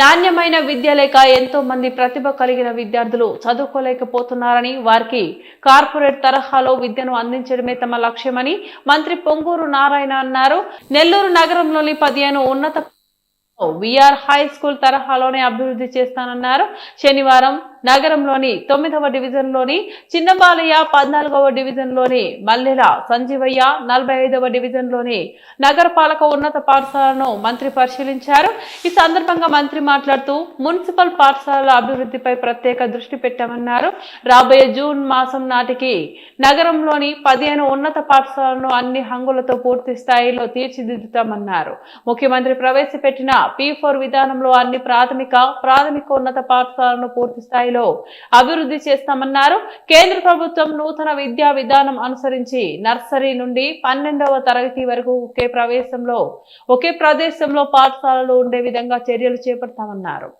నాణ్యమైన విద్య లేక ఎంతో మంది ప్రతిభ కలిగిన విద్యార్థులు చదువుకోలేకపోతున్నారని వారికి కార్పొరేట్ తరహాలో విద్యను అందించడమే తమ లక్ష్యమని మంత్రి పొంగూరు నారాయణ అన్నారు. నెల్లూరు నగరంలోని పదిహేను ఉన్నత విఆర్ హై స్కూల్ తరహాలోనే అభివృద్ధి చేస్తానన్నారు. శనివారం నగరంలోని తొమ్మిదవ డివిజన్లోని చిన్నబాలయ్య పద్నాలుగవ డివిజన్లోని మల్లెల సంజీవయ్య నలభై ఐదవ డివిజన్లోని నగరపాలక ఉన్నత పాఠశాలను మంత్రి పరిశీలించారు. ఈ సందర్భంగా మంత్రి మాట్లాడుతూ మున్సిపల్ పాఠశాలల అభివృద్ధిపై ప్రత్యేక దృష్టి పెట్టామన్నారు. రాబోయే జూన్ మాసం నాటికి నగరంలోని పదిహేను ఉన్నత పాఠశాలను అన్ని హంగులతో పూర్తి స్థాయిలో తీర్చిదిద్దుతామన్నారు. ముఖ్యమంత్రి ప్రవేశపెట్టిన పి ఫోర్ విధానంలో అన్ని ప్రాథమిక ప్రాథమికోన్నత పాఠశాలను పూర్తి స్థాయిలో అభివృద్ధి చేస్తామన్నారు. కేంద్ర ప్రభుత్వం నూతన విద్యా విధానం అనుసరించి నర్సరీ నుండి పన్నెండవ తరగతి వరకు ఒకే ప్రవేశంలో ఒకే ప్రదేశంలో పాఠశాలలు ఉండే విధంగా చర్యలు చేపడతామన్నారు.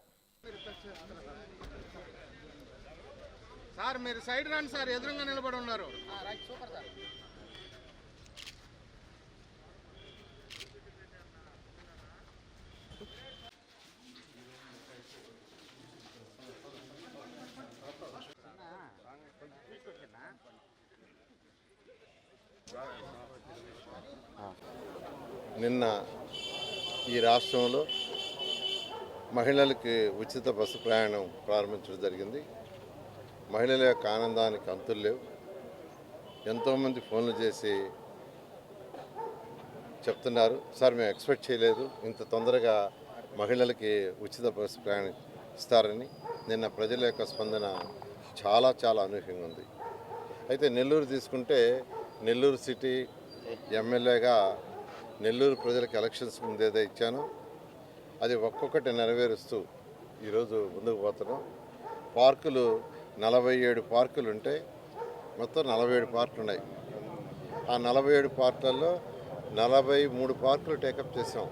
సార్ మీరు సైడ్ రండి సార్ ఎదురుగా నిలబడి ఉన్నారు. నిన్న ఈ రాష్ట్రంలో మహిళలకి ఉచిత బస్సు ప్రయాణం ప్రారంభించడం జరిగింది. మహిళల యొక్క ఆనందానికి అంతులు లేవు. ఎంతోమంది ఫోన్లు చేసి చెప్తున్నారు సార్ మేము ఎక్స్పెక్ట్ చేయలేదు ఇంత తొందరగా మహిళలకి ఉచిత బస్సు ప్రయాణం ఇస్తారని నిన్న ప్రజల యొక్క స్పందన చాలా చాలా అనూహ్యంగా ఉంది. అయితే నెల్లూరు తీసుకుంటే నెల్లూరు సిటీ ఎమ్మెల్యేగా నెల్లూరు ప్రజలకు ఎలక్షన్స్ ముందేదే ఇచ్చాను. అది ఒక్కొక్కటి నెరవేరుస్తూ ఈరోజు ముందుకు పోతున్నాం. పార్కులు నలభై ఏడు పార్కులు ఉంటాయి మొత్తం నలభై ఏడు పార్కులు ఉన్నాయి. ఆ నలభై ఏడు పార్కులలో నలభై మూడు పార్కులు టేకప్ చేసాం.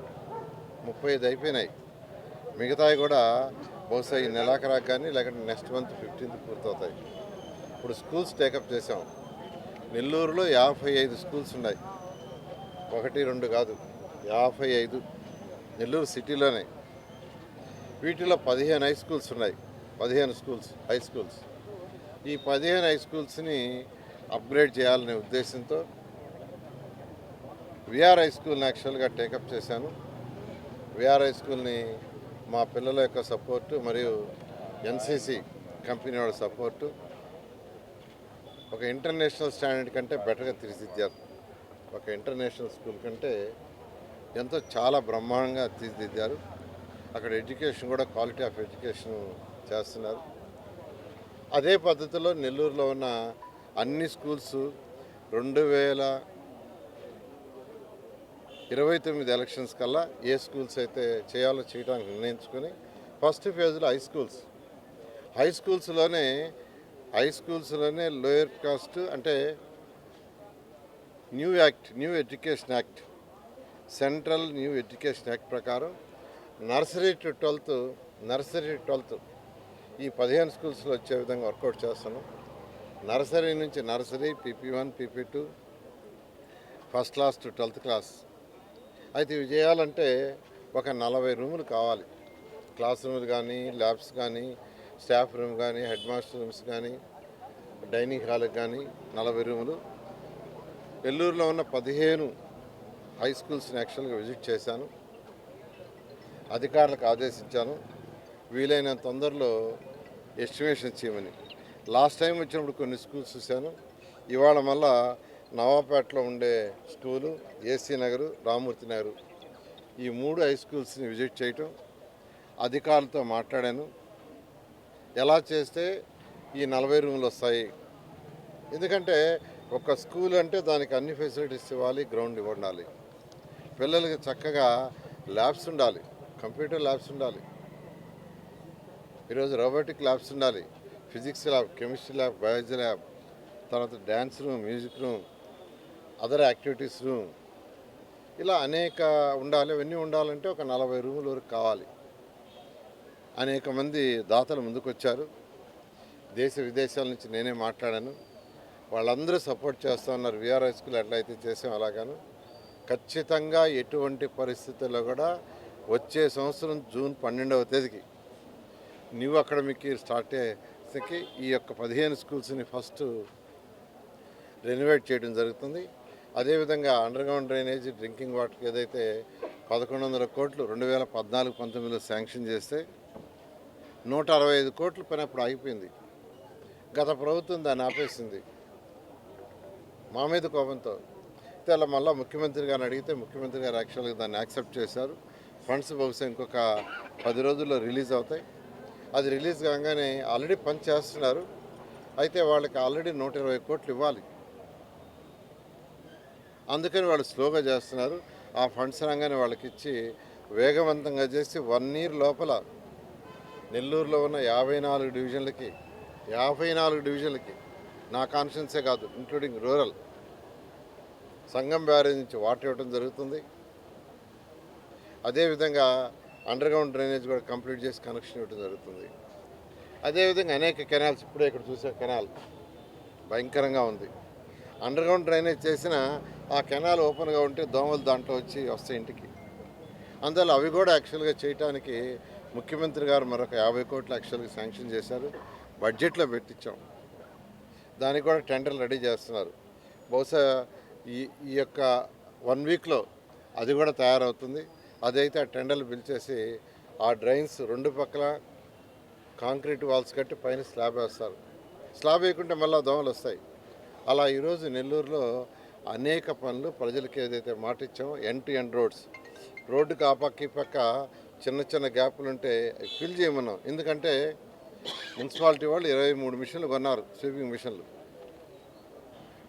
ముప్పై ఐదు అయిపోయినాయి. మిగతాయి కూడా బహుశా ఈ నెలాఖరాకు కానీ లేకపోతే నెక్స్ట్ మంత్ ఫిఫ్టీన్త్ పూర్తవుతాయి. ఇప్పుడు స్కూల్స్ టేకప్ చేసాం. నెల్లూరులో యాభై ఐదు స్కూల్స్ ఉన్నాయి. ఒకటి రెండు కాదు. యాభై ఐదు నెల్లూరు సిటీలోనే. వీటిలో పదిహేను హై స్కూల్స్ ఉన్నాయి. పదిహేను స్కూల్స్ హై స్కూల్స్ ఈ పదిహేను హై స్కూల్స్ని అప్గ్రేడ్ చేయాలనే ఉద్దేశంతో విఆర్ హై స్కూల్ని యాక్చువల్గా టేకప్ చేశాను. విఆర్ హై స్కూల్ని మా పిల్లల యొక్క సపోర్టు మరియు ఎన్సీసీ కంపెనీ వాళ్ళ సపోర్టు ఒక ఇంటర్నేషనల్ స్టాండర్డ్ కంటే బెటర్గా తీర్చిదిద్దారు. ఒక ఇంటర్నేషనల్ స్కూల్ కంటే ఎంతో చాలా బ్రహ్మాండంగా తీర్చిదిద్దారు. అక్కడ ఎడ్యుకేషన్ కూడా క్వాలిటీ ఆఫ్ ఎడ్యుకేషన్ చేస్తున్నారు. అదే పద్ధతిలో నెల్లూరులో ఉన్న అన్ని స్కూల్స్ రెండు వేల ఇరవై తొమ్మిది ఎలక్షన్స్ కల్లా ఏ స్కూల్స్ అయితే చేయాలో చేయడానికి నిర్ణయించుకొని ఫస్ట్ ఫేజ్లో హై స్కూల్స్ హై స్కూల్స్లోనే హై స్కూల్స్లోనే లోయర్ కాస్ట్ అంటే new act new education act central new education act ప్రకారం nursery to twelfth nursery to twelfth ఈ పదిహేను స్కూల్స్లో వచ్చే విధంగా వర్కౌట్ చేస్తున్నాం. నర్సరీ నుంచి nursery PP one PP two first class to twelfth class. అయితే ఇవి చేయాలంటే ఒక నలభై రూములు కావాలి. క్లాస్ రూములు కానీ ల్యాబ్స్ కానీ స్టాఫ్ రూమ్ కానీ హెడ్ మాస్టర్ రూమ్స్ కానీ డైనింగ్ హాల్కి కానీ నలభై రూములు. నెల్లూరులో ఉన్న పదిహేను హై స్కూల్స్ని యాక్చువల్గా విజిట్ చేశాను. అధికారులకు ఆదేశించాను. వీలైన తొందరలో ఎస్టిమేషన్ చేయమని. లాస్ట్ టైం వచ్చినప్పుడు కొన్ని స్కూల్స్ చూశాను. ఇవాళ మళ్ళా నవాపేటలో ఉండే స్కూలు ఏసీ నగరు రామూర్తి నగరు. ఈ మూడు హై స్కూల్స్ని విజిట్ చేయటం అధికారులతో మాట్లాడాను. ఎలా చేస్తే ఈ నలభై రూములు వస్తాయి? ఎందుకంటే ఒక స్కూల్ అంటే దానికి అన్ని ఫెసిలిటీస్ ఇవ్వాలి గ్రౌండ్ ఇవ్వండాలి. పిల్లలకి చక్కగా ల్యాబ్స్ ఉండాలి కంప్యూటర్ ల్యాబ్స్ ఉండాలి. ఈరోజు రోబోటిక్ ల్యాబ్స్ ఉండాలి physics lab chemistry lab biology lab తర్వాత dance room music room other activities room. ఇలా అనేక ఉండాలి అవన్నీ ఉండాలంటే ఒక నలభై రూముల వరకు కావాలి. అనేక మంది దాతలు ముందుకొచ్చారు. దేశ విదేశాల నుంచి నేనే మాట్లాడాను. వాళ్ళందరూ సపోర్ట్ చేస్తూ ఉన్నారు. విఆర్ హై స్కూల్ ఎట్లయితే చేసాం అలాగాను. ఖచ్చితంగా ఎటువంటి పరిస్థితుల్లో కూడా వచ్చే సంవత్సరం జూన్ పన్నెండవ తేదీకి న్యూ అకాడమిక్ ఇయర్ స్టార్ట్ అయ్యేసరికి ఈ యొక్క పదిహేను స్కూల్స్ని ఫస్ట్ రెనోవేట్ చేయడం జరుగుతుంది. అదేవిధంగా అండర్గ్రౌండ్ డ్రైనేజీ డ్రైనేజ్ డ్రింకింగ్ వాటర్కి ఏదైతే పదకొండు వందల కోట్లు రెండు వేల పద్నాలుగు పంతొమ్మిదిలో శాంక్షన్ చేస్తే నూట అరవై ఐదు కోట్ల పని అప్పుడు ఆగిపోయింది. గత ప్రభుత్వం దాన్ని ఆపేసింది. మా మీద కోపంతో. అయితే అలా మళ్ళీ ముఖ్యమంత్రి గారిని అడిగితే ముఖ్యమంత్రి గారు యాక్చువల్గా దాన్ని యాక్సెప్ట్ చేశారు. ఫండ్స్ బహుశా ఇంకొక పది రోజుల్లో రిలీజ్ అవుతాయి. అది రిలీజ్ కాగానే ఆల్రెడీ పని చేస్తున్నారు. అయితే వాళ్ళకి ఆల్రెడీ నూట ఇరవై కోట్లు ఇవ్వాలి. అందుకని వాళ్ళు స్లోగా చేస్తున్నారు. ఆ ఫండ్స్ రాగానే వాళ్ళకి ఇచ్చి వేగవంతంగా చేసి వన్ ఇయర్ లోపల నెల్లూరులో ఉన్న యాభై నాలుగు డివిజన్లకి యాభై నాలుగు డివిజన్లకి నా కాన్షియన్సే కాదు ఇంక్లూడింగ్ రూరల్ సంఘం బ్యారేజ్ నుంచి వాటర్ ఇవ్వడం జరుగుతుంది. అదేవిధంగా అండర్గ్రౌండ్ డ్రైనేజ్ కూడా కంప్లీట్ చేసి కనెక్షన్ ఇవ్వడం జరుగుతుంది. అదేవిధంగా అనేక కెనాల్స్ ఇప్పుడే ఇక్కడ చూసే కెనాల్ భయంకరంగా ఉంది. అండర్గ్రౌండ్ డ్రైనేజ్ చేసిన ఆ కెనాల్ ఓపెన్గా ఉంటే దోమలు దాంట్లో వచ్చి వస్తాయి ఇంటికి. అందువల్ల అవి కూడా యాక్చువల్గా చేయటానికి ముఖ్యమంత్రి గారు మరొక యాభై కోట్ల లక్షలకు శాంక్షన్ చేశారు. బడ్జెట్లో పెట్టించాం. దానికి కూడా టెండర్లు రెడీ చేస్తున్నారు. బహుశా ఈ ఈ యొక్క వన్ వీక్లో అది కూడా తయారవుతుంది. అదైతే ఆ టెండర్లు పిలిచేసి ఆ డ్రైన్స్ రెండు పక్కల కాంక్రీట్ వాల్స్ కట్టి పైన స్లాబ్ వేస్తారు. స్లాబ్ వేయకుంటే మళ్ళీ దోమలు వస్తాయి. అలా ఈరోజు నెల్లూరులో అనేక పనులు ప్రజలకు ఏదైతే మాట ఇచ్చామో ఎన్ టు ఎండ్ రోడ్స్. రోడ్డుకి ఆ పక్క ఈ పక్క చిన్న చిన్న గ్యాప్లు ఉంటే ఫిల్ చేయమన్నాం. ఎందుకంటే మున్సిపాలిటీ వాళ్ళు ఇరవై మూడు మిషన్లు కొన్నారు స్వీపింగ్ మిషన్లు.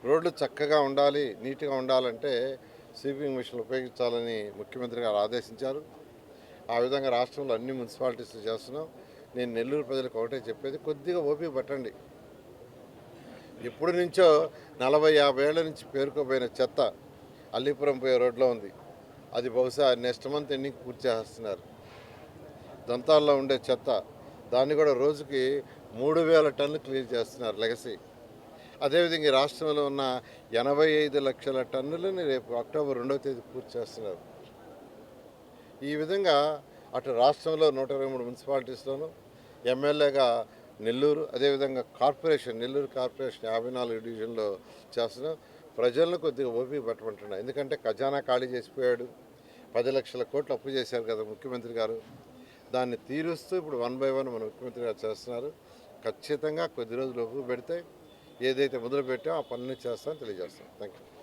రోడ్లు చక్కగా ఉండాలి నీట్గా ఉండాలంటే స్వీపింగ్ మిషన్లు ఉపయోగించాలని ముఖ్యమంత్రి గారు ఆదేశించారు. ఆ విధంగా రాష్ట్రంలో అన్ని మున్సిపాలిటీస్ చేస్తున్నాం. నేను నెల్లూరు ప్రజలకు ఒకటే చెప్పేది కొద్దిగా ఓపిక పట్టండి. ఎప్పటి నుంచో నలభై యాభై ఏళ్ళ నుంచి పేరుకోపోయిన చెత్త అల్లీపురం పోయే రోడ్లో ఉంది. అది బహుశా నెక్స్ట్ మంత్ ఎండింగ్ పూర్తి చేస్తున్నారు. దంతాల్లో ఉండే చెత్త దాన్ని కూడా రోజుకి మూడు వేల టన్నులు క్లియర్ చేస్తున్నారు లెగసీ. అదేవిధంగా ఈ రాష్ట్రంలో ఉన్న ఎనభై ఐదు లక్షల టన్నులని రేపు అక్టోబర్ రెండవ తేదీ పూర్తి చేస్తున్నారు. ఈ విధంగా అటు రాష్ట్రంలో నూట ఇరవై మూడు మున్సిపాలిటీస్లోనూ ఎమ్మెల్యేగా నెల్లూరు అదేవిధంగా కార్పొరేషన్ నెల్లూరు కార్పొరేషన్ యాభై నాలుగు డివిజన్లో చేస్తున్నాం ప్రజలను కొద్దిగా ఓపిక పట్టమంటున్నా. ఎందుకంటే ఖజానా ఖాళీ చేసిపోయాడు. పది లక్షల కోట్లు అప్పు చేశారు కదా ముఖ్యమంత్రి గారు. దాన్ని తీరుస్తూ ఇప్పుడు వన్ బై వన్ మన ముఖ్యమంత్రి గారు చేస్తున్నారు. ఖచ్చితంగా కొద్ది రోజులు పెడితే ఏదైతే మొదలుపెట్టామో ఆ పనులు చేస్తామని తెలియజేస్తాం థ్యాంక్ యూ